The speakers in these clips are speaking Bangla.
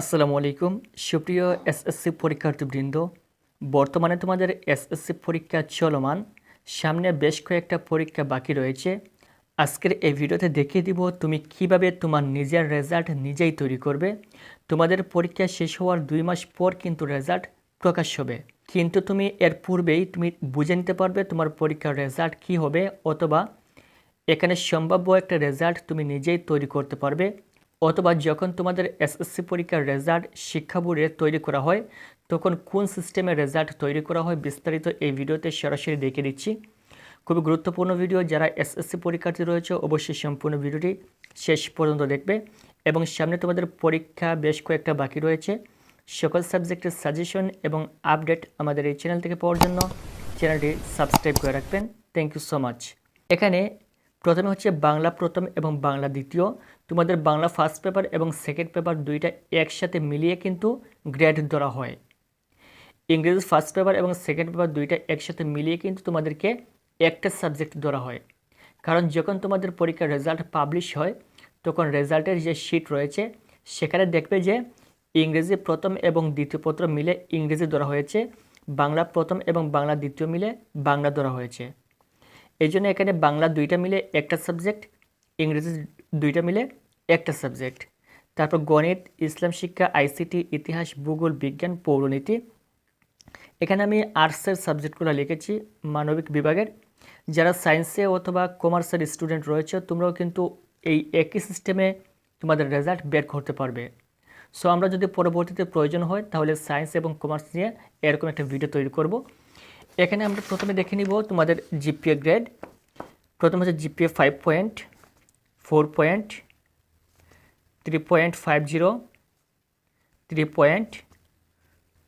আসসালামু আলাইকুম। সুপ্রিয় এসএসসি পরীক্ষার্থীবৃন্দ, বর্তমানে তোমাদের এসএসসি পরীক্ষা চলমান। সামনে বেশ কয়েকটা পরীক্ষা বাকি রয়েছে। আজকের এই ভিডিওতে দেখিয়ে দিব তুমি কীভাবে তোমার নিজের রেজাল্ট নিজেই তৈরি করবে। তোমাদের পরীক্ষা শেষ হওয়ার দুই মাস পর কিন্তু রেজাল্ট প্রকাশ হবে। কিন্তু তুমি এর পূর্বেই তুমি বুঝে নিতে পারবে তোমার পরীক্ষার রেজাল্ট কী হবে অথবা এখানে সম্ভাব্য একটা রেজাল্ট তুমি নিজেই তৈরি করতে পারবে। অথবা যখন তোমাদের এসএসসি পরীক্ষার রেজাল্ট শিক্ষা বোর্ডে তৈরি করা হয়, তখন কোন সিস্টেমে রেজাল্ট তৈরি করা হয় বিস্তারিত এই ভিডিওতে সরাসরি দেখে দিচ্ছি খুবই গুরুত্বপূর্ণ ভিডিও যারা এসএসসি পরীক্ষার্থী রয়েছে অবশ্যই সম্পূর্ণ ভিডিওটি শেষ পর্যন্ত দেখবে। এবং সামনে তোমাদের পরীক্ষা বেশ কয়েকটা বাকি রয়েছে। সকল সাবজেক্টের সাজেশন এবং আপডেট আমাদের এই চ্যানেল থেকে পাওয়ার জন্য চ্যানেলটি সাবস্ক্রাইব করে রাখবেন। থ্যাংক ইউ সো মাচ এখানে প্রথমে হচ্ছে বাংলা প্রথম এবং বাংলা দ্বিতীয়। তোমাদের বাংলা ফার্স্ট পেপার এবং সেকেন্ড পেপার দুইটা একসাথে মিলিয়ে কিন্তু গ্রেড ধরা হয়। ইংরেজি ফার্স্ট পেপার এবং সেকেন্ড পেপার দুইটা একসাথে মিলিয়ে কিন্তু তোমাদেরকে একটা সাবজেক্ট ধরা হয়। কারণ যখন তোমাদের পরীক্ষার রেজাল্ট পাবলিশ হয়, তখন রেজাল্টের যে শিট রয়েছে, সেখানে দেখবে যে ইংরেজি প্রথম এবং দ্বিতীয় পত্র মিলে ইংরেজি ধরা হয়েছে, বাংলা প্রথম এবং বাংলা দ্বিতীয় মিলে বাংলা ধরা হয়েছে। এই জন্য এখানে বাংলা দুইটা মিলে একটা সাবজেক্ট ইংরেজি দুইটা মিলে একটা সাবজেক্ট তারপর গণিত, ইসলাম শিক্ষা, আইসিটি, ইতিহাস, ভূগোল, বিজ্ঞান, পৌরনীতি। এখানে আমি আর্টসের সাবজেক্টগুলো লিখেছি মানবিক বিভাগের। যারা সায়েন্সে অথবা কমার্সের স্টুডেন্ট রয়েছে, তোমরাও কিন্তু এই একই সিস্টেমে তোমাদের রেজাল্ট বের করতে পারবে। সো আমরা যদি পরবর্তীতে প্রয়োজন হয়, তাহলে সায়েন্স এবং কমার্স নিয়ে এরকম একটা ভিডিও তৈরি করব। এখানে আমরা প্রথমে দেখে নিব তোমাদের জিপিএ গ্রেড। প্রথম হচ্ছে GPA five point four point three point five zero three point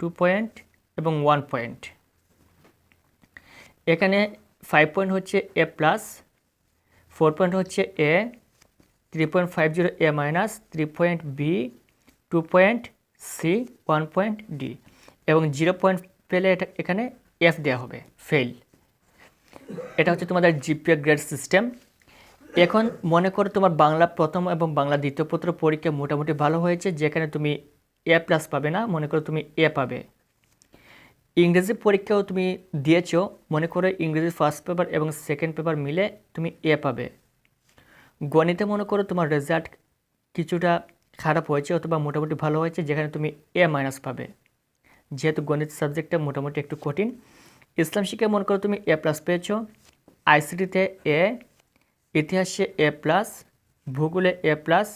two point এবং ওয়ান পয়েন্ট এখানে ফাইভ পয়েন্ট হচ্ছে এ প্লাস ফোর পয়েন্ট হচ্ছে A three point five zero A minus three point B two point C one point D এবং জিরো পয়েন্ট পেলে এটা এখানে এফ দেওয়া হবে ফেল এটা হচ্ছে তোমাদের জিপিএ গ্রেড সিস্টেম। এখন মনে করো তোমার বাংলা প্রথম এবং বাংলা দ্বিতীয় পত্র পরীক্ষা মোটামুটি ভালো হয়েছে, যেখানে তুমি এ প্লাস পাবে না, মনে করো তুমি এ পাবে। ইংরেজি পরীক্ষাও তুমি দিয়েছ, মনে করো ইংরেজি ফার্স্ট পেপার এবং সেকেন্ড পেপার মিলে তুমি এ পাবে। গণিতে মনে করো তোমার রেজাল্ট কিছুটা খারাপ হয়েছে অথবা মোটামুটি ভালো হয়েছে, যেখানে তুমি এ মাইনাস পাবে। যেহেতু গণিত সাবজেক্টটা মোটামুটি একটু কঠিন, ইসলাম শিক্ষায় মনে করো তুমি এ প্লাস পেয়েছ আইসিটিতে এ ইতিহাসে এ প্লাস ভূগোলে এ প্লাস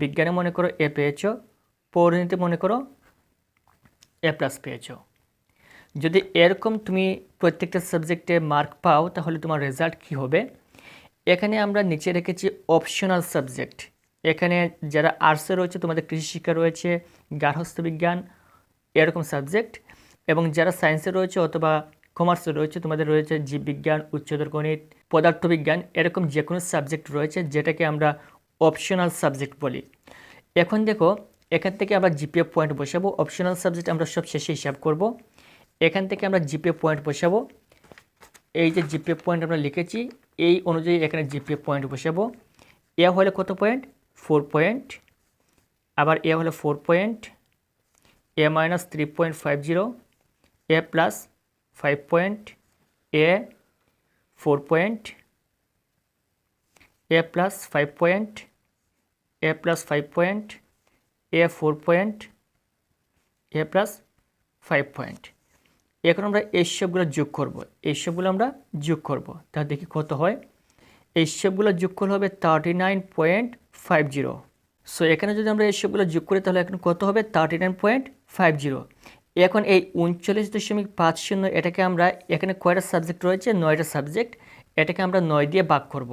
বিজ্ঞানে মনে করো এ পেয়েছ পৌরনীতি মনে করো এ প্লাস পেয়েছ। যদি এরকম তুমি প্রত্যেকটা সাবজেক্টে মার্ক পাও, তাহলে তোমার রেজাল্ট কী হবে? এখানে আমরা নিচে রেখেছি অপশনাল সাবজেক্ট এখানে যারা আর্টসে রয়েছে, তোমাদের কৃষি শিক্ষা রয়েছে, গার্হস্থ্য বিজ্ঞান এরকম সাবজেক্ট এবং যারা সায়েন্সে রয়েছে অথবা কমার্সে রয়েছে, তোমাদের রয়েছে জীববিজ্ঞান, উচ্চতর গণিত, পদার্থবিজ্ঞান, এরকম যে কোনো সাবজেক্ট রয়েছে যেটাকে আমরা অপশনাল সাবজেক্ট বলি। এখন দেখো, এখান থেকে আমরা জিপিএ পয়েন্ট বসাবো। অপশনাল সাবজেক্ট আমরা সব শেষে হিসাব করব। এখান থেকে আমরা জিপিএ পয়েন্ট বসাবো। এই যে জিপিএ পয়েন্ট আমরা লিখেছি, এই অনুযায়ী এখানে জিপিএ পয়েন্ট বসাবো। এ হলে কত পয়েন্ট ফোর পয়েন্ট আবার এ হলে four point point five zero A plus five point A four point A plus five point A plus five point A four point A plus five point এখন আমরা এই সবগুলো যোগ করব। এই সবগুলো আমরা যোগ করব। তা দেখি কত হয়। এই সবগুলো যোগ করলে হবে thirty nine point five zero so এখানে যদি আমরা এই সবগুলো যোগ করি, তাহলে এখন কত হবে? Thirty nine point five zero এখন এই উনচল্লিশ দশমিক পাঁচ শূন্য, এটাকে আমরা এখানে কয়টা সাবজেক্ট রয়েছে? নয়টা সাবজেক্ট এটাকে আমরা নয় দিয়ে ভাগ করব।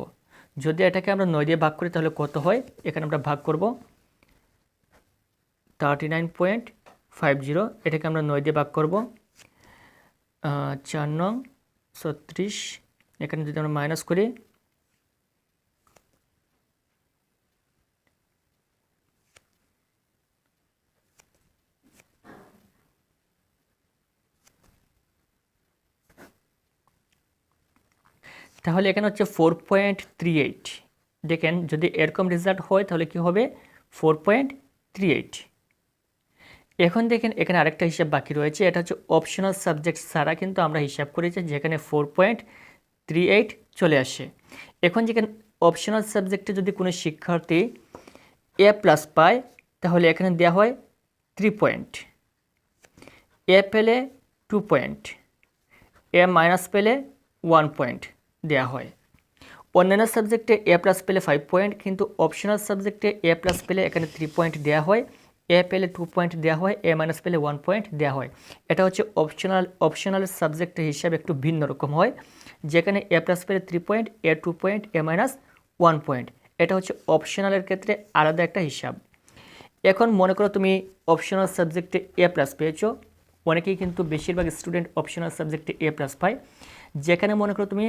যদি এটাকে আমরা নয় দিয়ে ভাগ করি, তাহলে কত হয়? এখানে আমরা ভাগ করব। Thirty nine point five zero এটাকে আমরা নয় দিয়ে ভাগ করব। চার নং, ছত্রিশ, এখানে যদি আমরা মাইনাস করি তাহলে এখানে হচ্ছে ফোর পয়েন্ট থ্রি এইট দেখেন, যদি এরকম রেজাল্ট হয়, তাহলে কি হবে? ফোর পয়েন্ট থ্রি এইট এখন দেখেন, এখানে আরেকটা হিসাব বাকি রয়েছে। এটা হচ্ছে অপশনাল সাবজেক্ট ছাড়া কিন্তু আমরা হিসাব করেছি, যেখানে ফোর পয়েন্ট থ্রি এইট চলে আসে। এখন যেখানে অপশনাল সাবজেক্টে যদি কোনো শিক্ষার্থী এ প্লাস পায়, তাহলে এখানে দেওয়া হয় থ্রি পয়েন্ট এ পেলে টু পয়েন্ট এ মাইনাস পেলে ওয়ান পয়েন্ট দেওয়া হয়। অন্যান্য সাবজেক্টে এ প্লাস পেলে ফাইভ পয়েন্ট কিন্তু অপশনাল সাবজেক্টে এ প্লাস পেলে এখানে থ্রি পয়েন্ট দেওয়া হয়। এ পেলে টু পয়েন্ট দেওয়া হয় এ মাইনাস পেলে ওয়ান পয়েন্ট দেওয়া হয়। এটা হচ্ছে অপশনাল অপশনাল সাবজেক্টের হিসাবে একটু ভিন্ন রকম হয়। যেখানে এ প্লাস পেলে three point A two point A minus one point এটা হচ্ছে অপশনালের ক্ষেত্রে আলাদা একটা হিসাব। এখন মনে করো তুমি অপশনাল সাবজেক্টে এ প্লাস পেয়েছ। অনেকেই কিন্তু বেশিরভাগ স্টুডেন্ট অপশনাল সাবজেক্টে এ প্লাস পায়। যেখানে মনে করো তুমি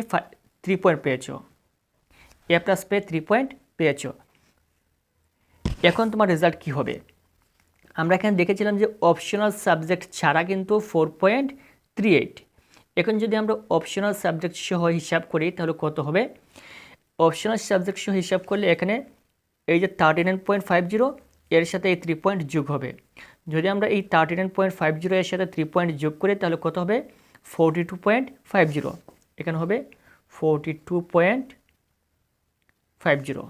থ্রি পয়েন্ট পেয়েছ। এ প্লাস পেয়ে থ্রি পয়েন্ট পেয়েছ। এখন তোমার রেজাল্ট কী হবে? আমরা এখানে দেখেছিলাম যে অপশনাল সাবজেক্ট ছাড়া কিন্তু ফোর পয়েন্ট থ্রি এইট এখন যদি আমরা অপশনাল সাবজেক্ট সহ হিসাব করি, তাহলে কত হবে? অপশনাল সাবজেক্ট সহ হিসাব করলে এখানে এই যে thirty nine point five zero এর সাথে এই থ্রি পয়েন্ট যোগ হবে। যদি আমরা এই thirty nine point five zero এর সাথে থ্রি পয়েন্ট যোগ করি, তাহলে কত হবে? Forty two point five zero এখানে হবে forty two point five zero.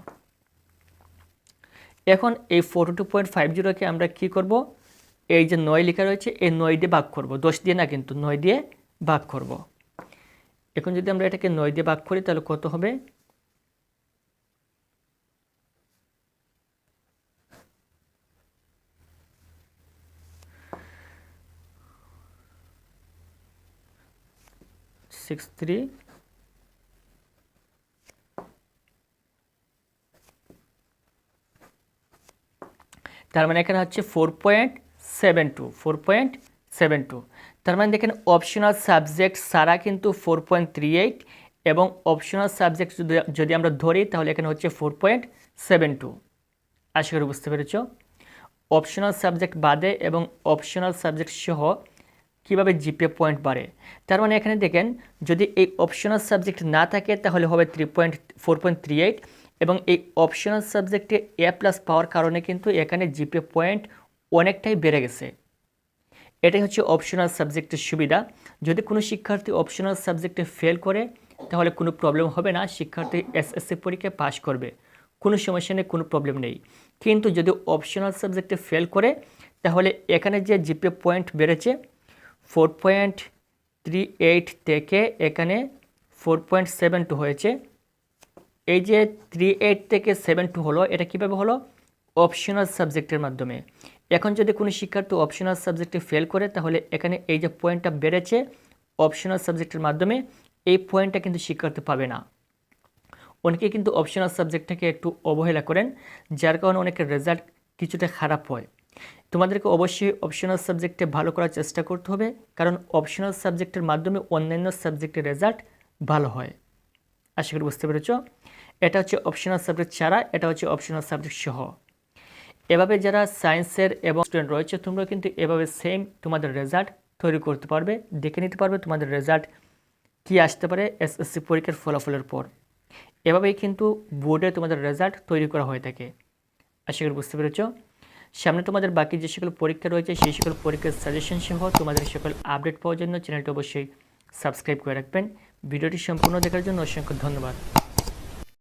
এখন এই ফোরটি টু পয়েন্ট ফাইভ জিরোকে আমরা কী করব? এই যে নয় লেখা রয়েছে, এই নয় দিয়ে ভাগ করব। দশ দিয়ে না কিন্তু, নয় দিয়ে ভাগ করব। এখন যদি আমরা এটাকে নয় দিয়ে ভাগ করি, তাহলে কত হবে? সিক্স থ্রি তার মানে এখানে হচ্ছে four point seven two four point seven two তার মানে দেখেন অপশনাল সাবজেক্ট সারা কিন্তু ফোর পয়েন্ট থ্রি এইট এবং অপশনাল সাবজেক্ট যদি আমরা ধরি তাহলে এখানে হচ্ছে ফোর পয়েন্ট সেভেন টু আশা করি বুঝতে পেরেছ? অপশনাল সাবজেক্ট বাদে এবং অপশনাল সাবজেক্ট সহ কীভাবে জিপে পয়েন্ট বাড়ে? তার মানে এখানে দেখেন যদি এই অপশনাল সাবজেক্ট না থাকে তাহলে হবে three point four point three eight এবং এই অপশনাল সাবজেক্টে এ প্লাস পাওয়ার কারণে কিন্তু এখানে জিপে পয়েন্ট অনেকটাই বেড়ে গেছে। এটাই হচ্ছে অপশনাল সাবজেক্টের সুবিধা। যদি কোনো শিক্ষার্থী অপশনাল সাবজেক্টে ফেল করে, তাহলে কোনো প্রবলেম হবে না, শিক্ষার্থী এসএসসি পরীক্ষায় পাশ করবে। কোনো সমস্যা নেই, কোনো প্রবলেম নেই। কিন্তু যদি অপশনাল সাবজেক্টে ফেল করে, তাহলে এখানে যে জিপে পয়েন্ট বেড়েছে ফোর পয়েন্ট থ্রি এইট থেকে এখানে ফোর পয়েন্ট সেভেন টু হয়েছে। এই যে থ্রি এইট থেকে সেভেন টু হলো, এটা কীভাবে হলো? অপশনাল সাবজেক্টের মাধ্যমে। এখন যদি কোনো শিক্ষার্থী অপশনাল সাবজেক্টে ফেল করে, তাহলে এখানে এই যে পয়েন্টটা বেড়েছে অপশনাল সাবজেক্টের মাধ্যমে, এই পয়েন্টটা কিন্তু শিক্ষার্থী পাবে না। অনেকে কিন্তু অপশনাল সাবজেক্টটাকে একটু অবহেলা করেন, যার কারণে অনেকের রেজাল্ট কিছুটা খারাপ হয়। তোমাদেরকে অবশ্যই অপশনাল সাবজেক্টে ভালো করার চেষ্টা করতে হবে, কারণ অপশনাল সাবজেক্টের মাধ্যমে অন্যান্য সাবজেক্টের রেজাল্ট ভালো হয়। আশা করি বুঝতে পেরেছ? এটা হচ্ছে অপশনাল সাবজেক্ট ছাড়া এটা হচ্ছে অপশনাল সাবজেক্ট সহ। এভাবে যারা সায়েন্সের এবং স্টুডেন্ট রয়েছে, তোমরা কিন্তু এভাবে সেম তোমাদের রেজাল্ট তৈরি করতে পারবে, দেখে নিতে পারবে তোমাদের রেজাল্ট কী আসতে পারে এসএসসি পরীক্ষার ফলাফলের পর। এভাবেই কিন্তু বোর্ডে তোমাদের রেজাল্ট তৈরি করা হয়ে থাকে। আশা করি বুঝতে পেরেছ? সামনে তোমাদের বাকি যে সকল পরীক্ষা রয়েছে, সেই সকল পরীক্ষার সাজেশন সহ তোমাদের সকল আপডেট পাওয়ার জন্য চ্যানেলটি অবশ্যই সাবস্ক্রাইব করে রাখবেন। ভিডিওটি সম্পূর্ণ দেখার জন্য অসংখ্য ধন্যবাদ।